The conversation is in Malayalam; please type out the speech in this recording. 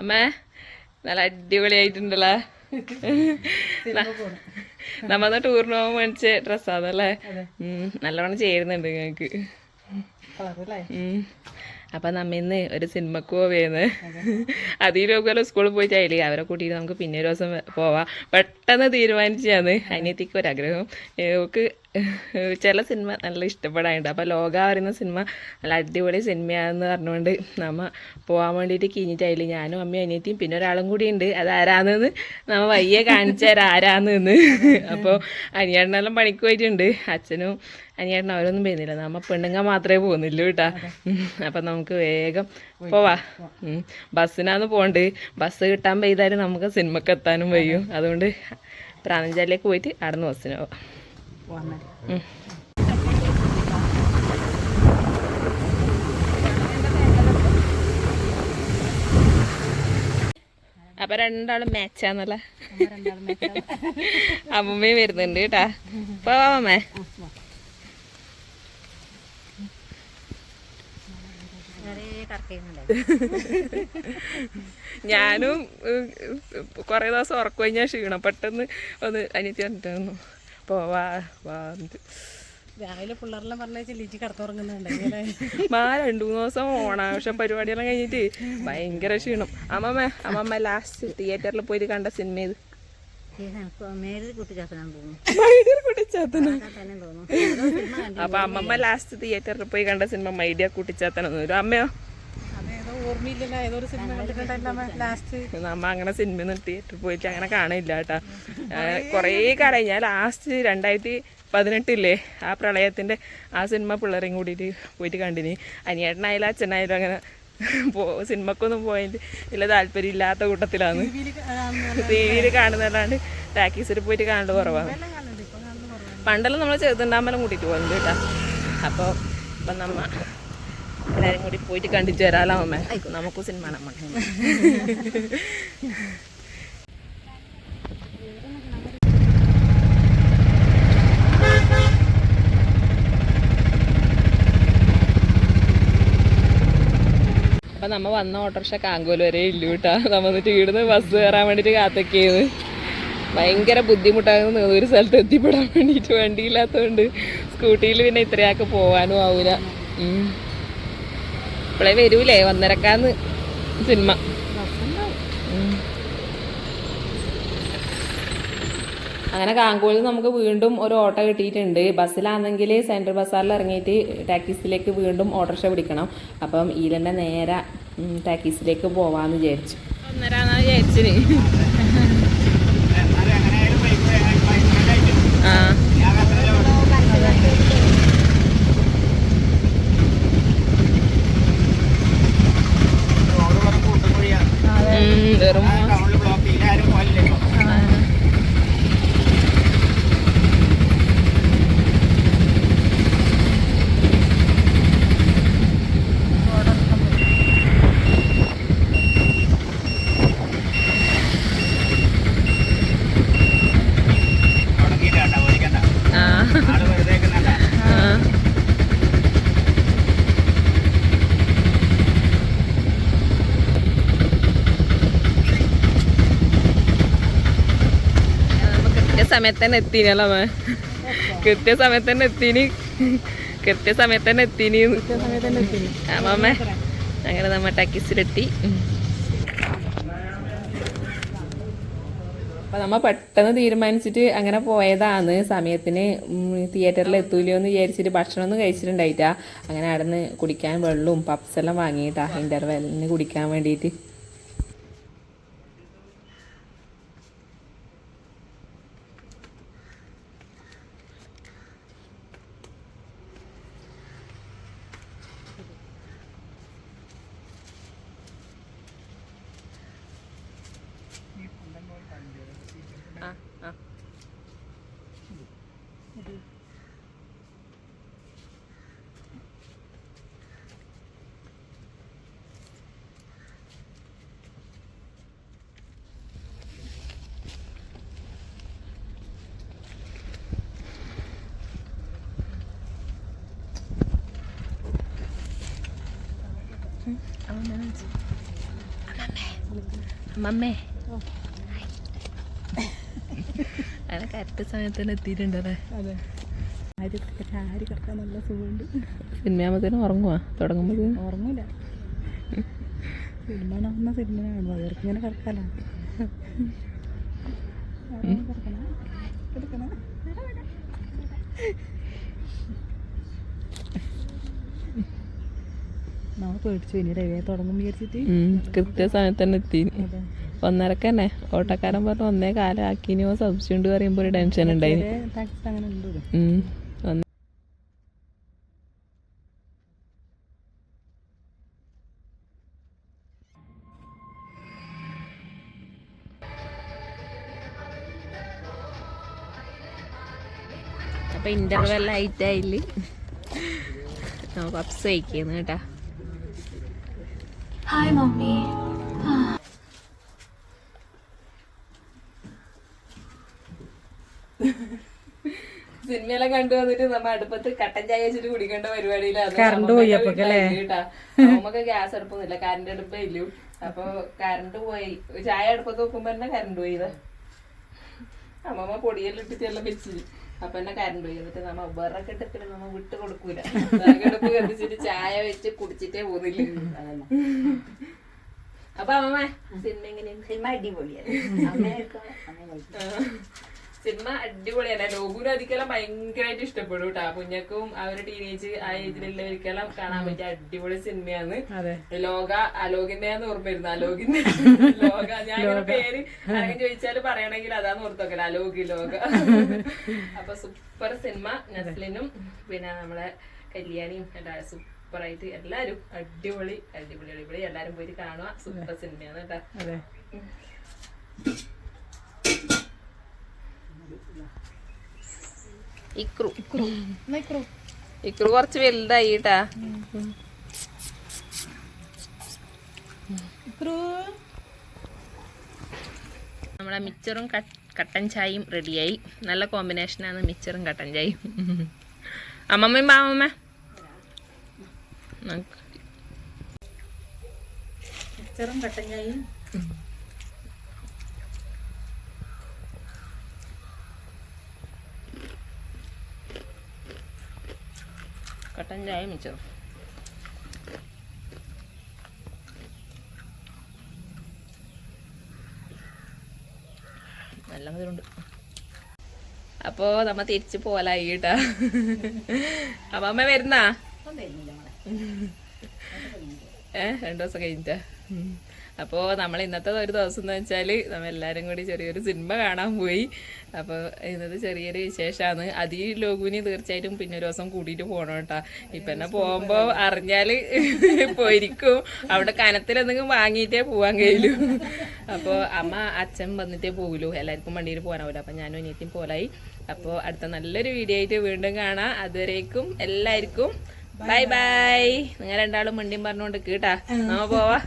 അമ്മേ നല്ല അടിപൊളിയായിട്ടുണ്ടല്ലേ? നമ്മന്ന ടൂറിന് പോകാൻ മേടിച്ച ഡ്രസ്സാണല്ലേ? നല്ലവണ്ണം ചേരുന്നുണ്ട് ഞങ്ങക്ക്. അപ്പൊ നമ്മ ഇന്ന് ഒരു സിനിമക്ക് പോവേന്ന്. അതിലൊക്കെ സ്കൂളിൽ പോയിട്ട് അതിൽ അവരെ കൂട്ടിയിട്ട് നമുക്ക് പിന്നെ ഒരു ദിവസം പോവാം. പെട്ടെന്ന് തീരുമാനിച്ചാന്ന് അനിയത്തിക്ക് ഒരാഗ്രഹം. ഓക്ക് ചില സിനിമ നല്ല ഇഷ്ടപ്പെടാനുണ്ട്. അപ്പോൾ ലോക പറയുന്ന സിനിമ നല്ല അടിപൊളി സിനിമയാണെന്ന് പറഞ്ഞുകൊണ്ട് നമ്മ പോകാൻ വേണ്ടിയിട്ട് കിഞ്ഞിട്ടായില്ല. ഞാനും അമ്മയും അനിയത്തിയും പിന്നെ ഒരാളും കൂടി ഉണ്ട്. അത് ആരാന്നെന്ന് നമ്മ വയ്യെ കാണിച്ചു തരാം. ആരാന്ന് അപ്പോൾ അനിയേട്ടനെല്ലാം പണിക്ക് പോയിട്ടുണ്ട്. അച്ഛനും അനിയേട്ടനും അവരൊന്നും പോയിരുന്നില്ല നമ്മ പെണ്ണുങ്ങൾ മാത്രമേ പോകുന്നില്ലൂ കേട്ടാ. അപ്പം നമുക്ക് വേഗം പോവാ. ബസ്സിനാന്ന് പോകണ്ട് ബസ് കിട്ടാൻ പെയ്താലും നമുക്ക് സിനിമക്ക് എത്താനും വയ്യും. അതുകൊണ്ട് പ്രാണഞ്ചാലിലേക്ക് പോയിട്ട് അവിടെ നിന്ന് ബസ്സിന് പോവാം. ഉം. അപ്പൊ രണ്ടാളും മാച്ചാന്നല്ലേ? അമ്മമ്മയും വരുന്നുണ്ട് കേട്ടാ. പോവാമേ ഞാനും കൊറേ ദിവസം ഉറക്കം കഴിഞ്ഞാൽ ക്ഷീണം. പെട്ടെന്ന് ഒന്ന് അനിയത്തി പറഞ്ഞിട്ടായിരുന്നു പോവാ വാ എന്നിട്ട്. രാവിലെ പിള്ളേരെല്ലാം പറഞ്ഞാൽ ലിജി കടത്തുറങ്ങുന്നുണ്ട്. മാ രണ്ടു മൂന്ന് ദിവസം ഓണാവശ്യം പരിപാടിയെല്ലാം കഴിഞ്ഞിട്ട് ഭയങ്കര ക്ഷീണം. അമ്മമ്മ അമ്മമ്മ ലാസ്റ്റ് തിയേറ്ററിൽ പോയിട്ട് കണ്ട സിനിമ ഇത് അപ്പൊ അമ്മമ്മ ലാസ്റ്റ് തിയേറ്ററിൽ പോയി കണ്ട സിനിമ മൈഡിയ കുട്ടിച്ചാത്തനെന്ന് ഒരു അമ്മയോ അതേതോ ഓർമ്മയില്ലല്ലോ ഏതോ ഒരു സിനിമ കണ്ടിട്ടുണ്ടല്ലോ ലാസ്റ്റ് നമ്മ അങ്ങനെ സിനിമ തിയേറ്ററിൽ പോയിട്ട് അങ്ങനെ കാണില്ല കേട്ടാ. കുറേ കാലം ഞാൻ ലാസ്റ്റ് രണ്ടായിരത്തി പതിനെട്ടില്ലേ ആ പ്രളയത്തിന്റെ ആ സിനിമ പിള്ളേരെയും കൂടിയിട്ട് പോയിട്ട് കണ്ടിനി. അനിയേട്ടനായാലും അച്ഛനായാലും അങ്ങനെ പോ സിനിമക്കൊന്നും പോയിട്ട് ഇല്ല താല്പര്യം ഇല്ലാത്ത കൂട്ടത്തിലാണ്. ടി വിയിൽ കാണുന്നതല്ലാണ്ട് ടാക്കീസിൽ പോയിട്ട് കാണുന്നത് കുറവാണ്. പണ്ടെല്ലാം നമ്മൾ ചെറുതുണ്ടാമ്പലം കൂട്ടിയിട്ട് പോകുന്നുണ്ട് കേട്ടാ. അപ്പോൾ ഇപ്പം നമ്മ എല്ലാവരും കൂടി പോയിട്ട് കണ്ടിട്ട് വരാലോ അമ്മ? നമുക്ക് സിനിമ നമ്മൾ അപ്പം നമ്മ വന്ന ഓട്ടോറിക്ഷ കാങ്കോൽ വരെ ഇല്ലു കേട്ടാ നമ്മ എന്നിട്ട് ഇവിടുന്ന് ബസ് കയറാൻ വേണ്ടിട്ട് കാത്തൊക്കെയാണ്. ഭയങ്കര ബുദ്ധിമുട്ടാകുന്നു ഒരു സ്ഥലത്ത് എത്തിപ്പെടാൻ വേണ്ടിയിട്ട് വണ്ടിയില്ലാത്തതുകൊണ്ട് സ്കൂട്ടിയിൽ പിന്നെ ഇത്രയൊക്കെ പോകാനും ആവൂല. ഉം. ഇപ്പളേ വരൂലേ ഒന്നരക്കാന്ന് സിനിമ. അങ്ങനെ കാങ്കോളിൽ നമുക്ക് വീണ്ടും ഒരു ഓട്ടോ കിട്ടിയിട്ടുണ്ട് ബസ്സിലാണെങ്കിൽ സെൻട്രൽ ബസ്സാറിൽ ഇറങ്ങിയിട്ട് ടാക്കീസിലേക്ക് വീണ്ടും ഓട്ടോറിക്ഷ പിടിക്കണം അപ്പം ഈലന്റെ നേരെ ഉം, ടാക്കീസിലേക്ക് പോവാന്ന് വിചാരിച്ചു ഒന്നരാന്നാണ് വിചാരിച്ചിന് ആ ഉം, വെറും ആ ആ കൃത്യസമയത്ത് തന്നെ എത്തിനല്ലോ മേ കൃത്യസമയത്ത് തന്നെ എത്തീനി കൃത്യസമയത്ത് തന്നെ എത്തിനി അമ്മമ്മേ അങ്ങനെ നമ്മ ടാക്കിസിലെത്തി. അപ്പൊ നമ്മ പെട്ടെന്ന് തീരുമാനിച്ചിട്ട് അങ്ങനെ പോയതാണ്. സമയത്തിന് തിയേറ്ററിൽ എത്തൂലോ എന്ന് വിചാരിച്ചിട്ട് ഭക്ഷണമൊന്നും കഴിച്ചിട്ടുണ്ടായിട്ടാ. അങ്ങനെ അവിടെ നിന്ന് കുടിക്കാൻ വെള്ളവും പപ്സെല്ലാം വാങ്ങിയിട്ടാ ഇന്റർവെല്ലിന് കുടിക്കാൻ വേണ്ടിയിട്ട്. 啊啊！嗯，阿妹，阿妹。കറക്റ്റ് സമയത്ത് തന്നെ എത്തിയിട്ടുണ്ടല്ലേ അതെ. ആര് ആര് കിടക്കാൻ നല്ല സുഖമുണ്ട്. സിനിമയാകുമ്പോഴത്തേനും ഉറങ്ങുവാ? തുടങ്ങുമ്പോഴത്തേനും? ഉറങ്ങൂല. സിനിമ കാണുന്ന സിനിമ കാണും അവർക്ക് ഇങ്ങനെ കിടക്കാലോ. നാളെ പേടിച്ചു. ഇനി രവിയെ തുടങ്ങും വിചാരിച്ചിട്ട്. കൃത്യ സമയത്ത് തന്നെ എത്തി. ഒന്നരക്ക് തന്നെ ഓട്ടക്കാരൻ പറഞ്ഞു ഒന്നേ കാലം ആക്കിനിയോ സംശയം ഉണ്ട് പറയുമ്പോൾ ഒരു ടെൻഷൻ ഉണ്ടായി അപ്പൊ ഇന്റർവെൽ ആയിട്ടായിൽ പപ്സ് കഴിക്കുന്നു കേട്ടാ. Hi mommy. സിനിമയെല്ലാം കണ്ടു വന്നിട്ട് നമ്മ അടുപ്പത്ത് കട്ടൻ ചായ വെച്ചിട്ട് കുടിക്കേണ്ട പരിപാടിയിലാണ് കറണ്ട് പോയി അപ്പൊ? നമുക്ക് ഗ്യാസ് അടുപ്പൊന്നുമില്ല. കറണ്ട് അടുപ്പേ ഇല്ല. അപ്പൊ കറണ്ട് പോയി. ചായ അടുപ്പത്ത് നോക്കുമ്പോ തന്നെ കറണ്ട് പോയത് അമ്മമ്മ പൊടിയെല്ലാം ഇട്ടിട്ട് എല്ലാം വെച്ച്. അപ്പൊ എന്നെ കറണ്ട് പോയി. എന്നിട്ട് നമ്മ വിറക് എടുത്തിട്ട് നമ്മ വിട്ടു കൊടുക്കൂല. വിറകെടുപ്പ് കത്തിച്ചിട്ട് ചായ വെച്ച് കുടിച്ചിട്ടേ പോകുന്നില്ല. അപ്പൊ അമ്മമ്മ സിനിമ എങ്ങനെയാണ് സിനിമ അടിപൊളിയാണ് അമ്മയൊക്കെ അമ്മ സിനിമ അടിപൊളിയല്ല. ലോകൂരും അധികം ഭയങ്കരമായിട്ട് ഇഷ്ടപ്പെടും കേട്ടോ. കുഞ്ഞക്കും ആ ഒരു ടീനേജ് ആ ഏജിലുള്ളവർക്കെല്ലാം കാണാൻ പറ്റിയ അടിപൊളി സിനിമയാണ്. ലോക അലോകിന്റെയാന്ന് ഓർമ്മ വരുന്നു അലോകിന്റെ ലോക. ഞാൻ പേര് ആരെങ്കിലും ചോദിച്ചാൽ പറയണെങ്കിൽ അതാന്ന് ഓർത്തോക്കല. അലോകി ലോക. അപ്പൊ സൂപ്പർ സിനിമ. നസ്ലിനും പിന്നെ നമ്മളെ കല്യാണിയും എല്ലാ സൂപ്പറായിട്ട് എല്ലാരും അടിപൊളി അടിപൊളി അടിപൊളി എല്ലാരും പോയിട്ട് കാണുക. സൂപ്പർ സിനിമയാണ് കേട്ടോ അതെ ഇക്രു. ഇക്രു. കുറച്ച് വലുതായി കേട്ടാ നമ്മുടെ മിച്ചറും കട്ടൻ ചായയും റെഡിയായി. നല്ല കോമ്പിനേഷനാണ് മിച്ചറും കട്ടൻ ചായയും. അമ്മമ്മയും നമുക്ക് മിച്ചറും കട്ടൻ ചായയും. കട്ടൻ ചായ മിച്ചറും നല്ല മധുരമുണ്ട്. അപ്പോ നമ്മ തിരിച്ചു പോലായി കേട്ടാ. വരുന്നാ അമ്മ വരുന്നാ? വരുന്നില്ല രണ്ടു ദിവസം കഴിഞ്ഞിട്ടാ. അപ്പോൾ അപ്പോ നമ്മൾ ഇന്നത്തെ ഒരു ദിവസം എന്ന് വെച്ചാൽ നമ്മൾ എല്ലാവരും കൂടി ചെറിയൊരു സിനിമ കാണാൻ പോയി. അപ്പോൾ ഇന്നത്തെ ചെറിയൊരു വിശേഷമാണ് അതീ ലോകുവിന് തീർച്ചയായിട്ടും പിന്നെ ഒരു ദിവസം കൂട്ടിയിട്ട് പോകണം കേട്ടോ. ഇപ്പം എന്നെ പോകുമ്പോൾ അറിഞ്ഞാൽ പോയിരിക്കും. അവിടെ കനത്തിലെന്തെങ്കിലും വാങ്ങിയിട്ടേ പോകാൻ കഴിയൂ. അപ്പോൾ അമ്മ അച്ഛൻ വന്നിട്ടേ പോകുള്ളൂ എല്ലാവർക്കും വണ്ടിയിൽ പോകാനാവില്ല അപ്പം ഞാനും അനിയത്തിയും പോലായി. അപ്പോൾ അടുത്ത നല്ലൊരു വീഡിയോ ആയിട്ട് വീണ്ടും കാണാം. അതുവരേക്കും എല്ലാവർക്കും ബൈ ബൈ നിങ്ങൾ രണ്ടാളും മിണ്ടിയും പറഞ്ഞോണ്ട് കേട്ടാ. നമ്മ പോവാ.